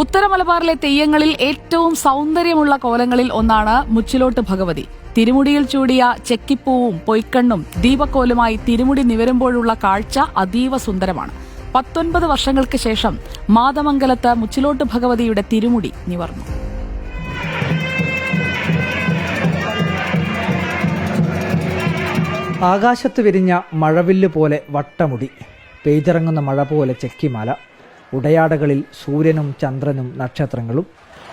ഉത്തര മലബാറിലെ തെയ്യങ്ങളിൽ ഏറ്റവും സൗന്ദര്യമുള്ള കോലങ്ങളിൽ ഒന്നാണ് മുച്ചിലോട്ട് ഭഗവതി. തിരുമുടിയിൽ ചൂടിയ ചെക്കിപ്പൂവും പൊയ്ക്കണ്ണും ദീപക്കോലുമായി തിരുമുടി നിവരുമ്പോഴുള്ള കാഴ്ച അതീവ സുന്ദരമാണ്. പത്തൊൻപത് വർഷങ്ങൾക്ക് ശേഷം മാതമംഗലത്ത് മുച്ചിലോട്ട് ഭഗവതിയുടെ തിരുമുടി നിവർന്നു. ആകാശത്ത് വിരിഞ്ഞ മഴവില്ല് പോലെ വട്ടമുടി. പെയ്തിറങ്ങുന്ന മഴ പോലെ ചെക്കിമാല. ഉടയാടകളിൽ സൂര്യനും ചന്ദ്രനും നക്ഷത്രങ്ങളും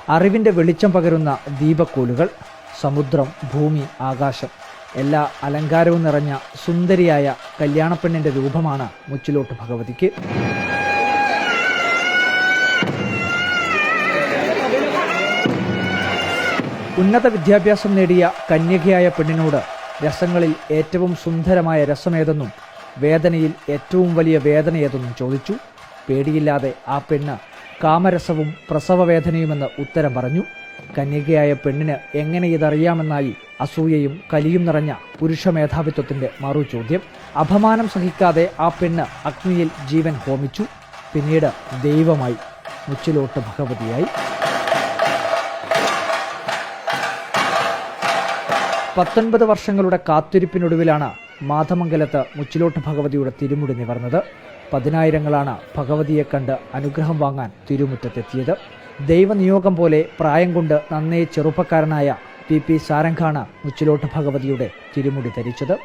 അറിവിന്റെ വെളിച്ചം പകരുന്ന ദീപക്കോലുകൾ സമുദ്രം ഭൂമി ആകാശം എല്ലാ അലങ്കാരവും നിറഞ്ഞ സുന്ദരിയായ കല്യാണപ്പെണ്ണിന്റെ രൂപമാണ് മുച്ചിലോട്ട് ഭഗവതിക്ക്. ഉന്നത വിദ്യാഭ്യാസം നേടിയ കന്യകയായ പെണ്ണിനോട് രസങ്ങളിൽ ഏറ്റവും സുന്ദരമായ രസമേതെന്നും വേദനയിൽ ഏറ്റവും വലിയ വേദന ഏതെന്നും ചോദിച്ചു. പേടിയില്ലാതെ ആ പെണ്ണ് കാമരസവും പ്രസവവേദനയുമെന്ന് ഉത്തരം പറഞ്ഞു. കന്യകയായ പെണ്ണിന് എങ്ങനെ ഇതറിയാമെന്നായി അസൂയയും കലിയും നിറഞ്ഞ പുരുഷ മേധാവിത്വത്തിന്റെ മറു ചോദ്യം അപമാനം സഹിക്കാതെ ആ പെണ്ണ് അഗ്നിയിൽ ജീവൻ ഹോമിച്ചു. പിന്നീട് ദൈവമായി മുച്ചിലോട്ട് ഭഗവതിയായി. പത്തൊൻപത് വർഷങ്ങളുടെ കാത്തിരിപ്പിനൊടുവിലാണ് മാധമംഗലത്ത് മുച്ചിലോട്ട് ഭഗവതിയുടെ തിരുമുടി നിവർന്നത്. പതിനായിരങ്ങളാണ് ഭഗവതിയെ കണ്ട് അനുഗ്രഹം വാങ്ങാൻ തിരുമുറ്റത്തെത്തിയത്. ദൈവനിയോഗം പോലെ പ്രായം കൊണ്ട് നന്നേ ചെറുപ്പക്കാരനായ പി പി സാരംഗാണ് മുച്ചിലോട്ട് ഭഗവതിയുടെ തിരുമുടി ധരിച്ചത്.